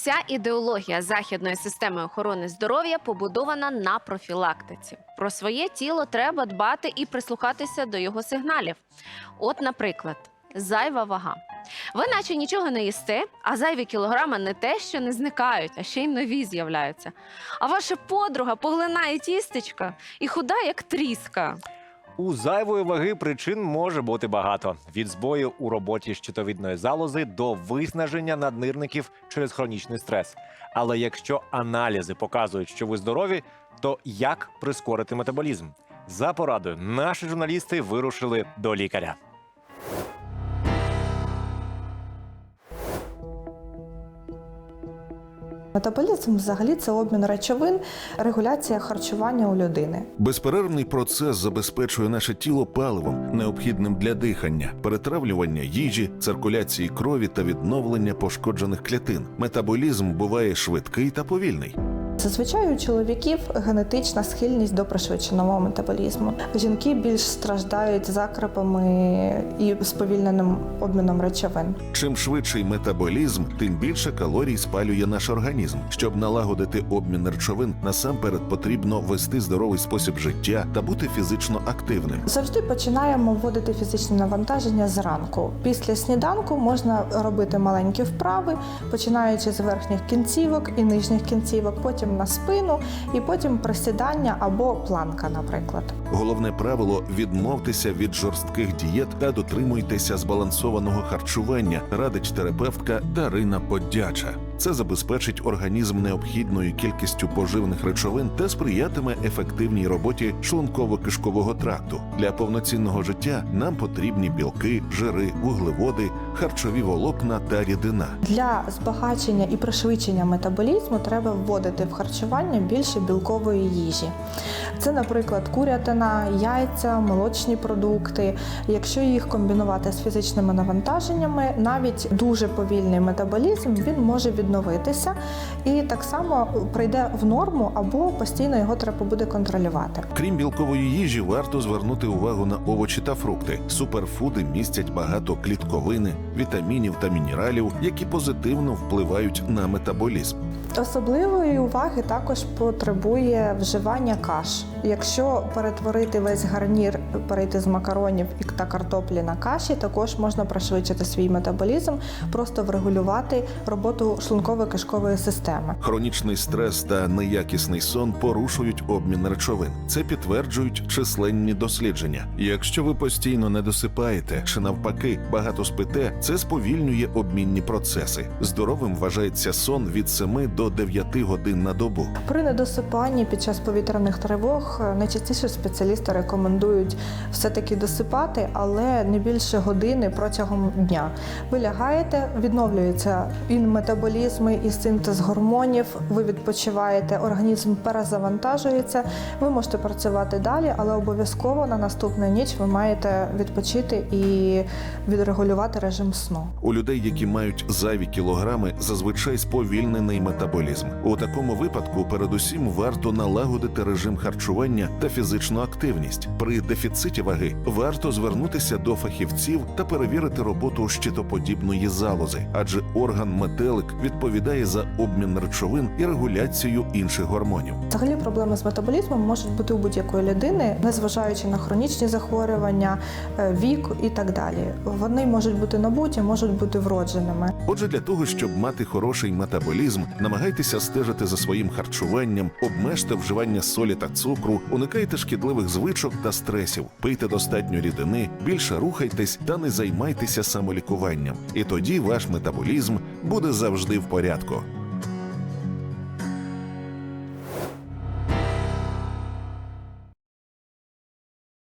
Вся ідеологія західної системи охорони здоров'я побудована на профілактиці. Про своє тіло треба дбати і прислухатися до його сигналів. От, наприклад, зайва вага. Ви наче нічого не їсте, а зайві кілограми не те, що не зникають, а ще й нові з'являються. А ваша подруга поглинає тістечка і худа, як тріска. У зайвої ваги причин може бути багато: від збою у роботі щитовідної залози до виснаження наднирників через хронічний стрес. Але якщо аналізи показують, що ви здорові, то як прискорити метаболізм? За порадою наші журналісти вирушили до лікаря. Метаболізм взагалі це обмін речовин, регуляція харчування у людини. Безперервний процес забезпечує наше тіло паливом, необхідним для дихання, перетравлювання їжі, циркуляції крові та відновлення пошкоджених клітин. Метаболізм буває швидкий та повільний. Зазвичай у чоловіків генетична схильність до пришвидшеного метаболізму. Жінки більш страждають закрепами і сповільненим обміном речовин. Чим швидший метаболізм, тим більше калорій спалює наш організм. Щоб налагодити обмін речовин, насамперед потрібно вести здоровий спосіб життя та бути фізично активним. Завжди починаємо вводити фізичне навантаження зранку. Після сніданку можна робити маленькі вправи, починаючи з верхніх кінцівок і нижніх кінцівок, потім на спину, і потім присідання або планка, наприклад. Головне правило відмовтеся від жорстких дієт та дотримуйтеся збалансованого харчування, радить терапевтка Дарина Поддяча. Це забезпечить організм необхідною кількістю поживних речовин та сприятиме ефективній роботі шлунково-кишкового тракту. Для повноцінного життя нам потрібні білки, жири, вуглеводи, харчові волокна та рідина. Для збагачення і пришвидшення метаболізму треба вводити в харчування більше білкової їжі. Це, наприклад, курятина, яйця, молочні продукти. Якщо їх комбінувати з фізичними навантаженнями, навіть дуже повільний метаболізм він може відновитися і так само прийде в норму або постійно його треба буде контролювати. Крім білкової їжі, варто звернути увагу на овочі та фрукти. Суперфуди містять багато клітковини, вітамінів та мінералів, які позитивно впливають на метаболізм. Особливої уваги також потребує вживання каш. Якщо перетворити весь гарнір, перейти з макаронів та картоплі на каші, також можна пришвидшити свій метаболізм, просто врегулювати роботу шлунково-кишкової системи. Хронічний стрес та неякісний сон порушують обмін речовин. Це підтверджують численні дослідження. Якщо ви постійно не досипаєте чи навпаки багато спите, це сповільнює обмінні процеси. Здоровим вважається сон від 7 до 9 годин на добу. При недосипанні під час повітряних тривог е, найчастіше спеціалісти рекомендують все-таки досипати, але не більше години протягом дня. Ви лягаєте, відновлюється і метаболізм, і синтез гормонів. Ви відпочиваєте, організм перезавантажується. Ви можете працювати далі, але обов'язково на наступну ніч ви маєте відпочити і відрегулювати режим сну. У людей, які мають зайві кілограми, зазвичай сповільнений метаболізм. У такому випадку, передусім, варто налагодити режим харчування та фізичну активність. При дефіциті ваги варто звернутися до фахівців та перевірити роботу щитоподібної залози, адже орган метелик відповідає за обмін речовин і регуляцію інших гормонів. Взагалі проблеми з метаболізмом можуть бути у будь-якої людини, незважаючи на хронічні захворювання, е, вік і так далі. Вони можуть бути набуті, можуть бути вродженими. Отже, для того, щоб мати хороший метаболізм, намагайтеся стежити за своїм харчуванням, обмежте вживання солі та цукру, уникайте шкідливих звичок та стресів, пийте достатньо рідини, більше рухайтесь та не займайтеся самолікуванням. І тоді ваш метаболізм буде завжди в порядку.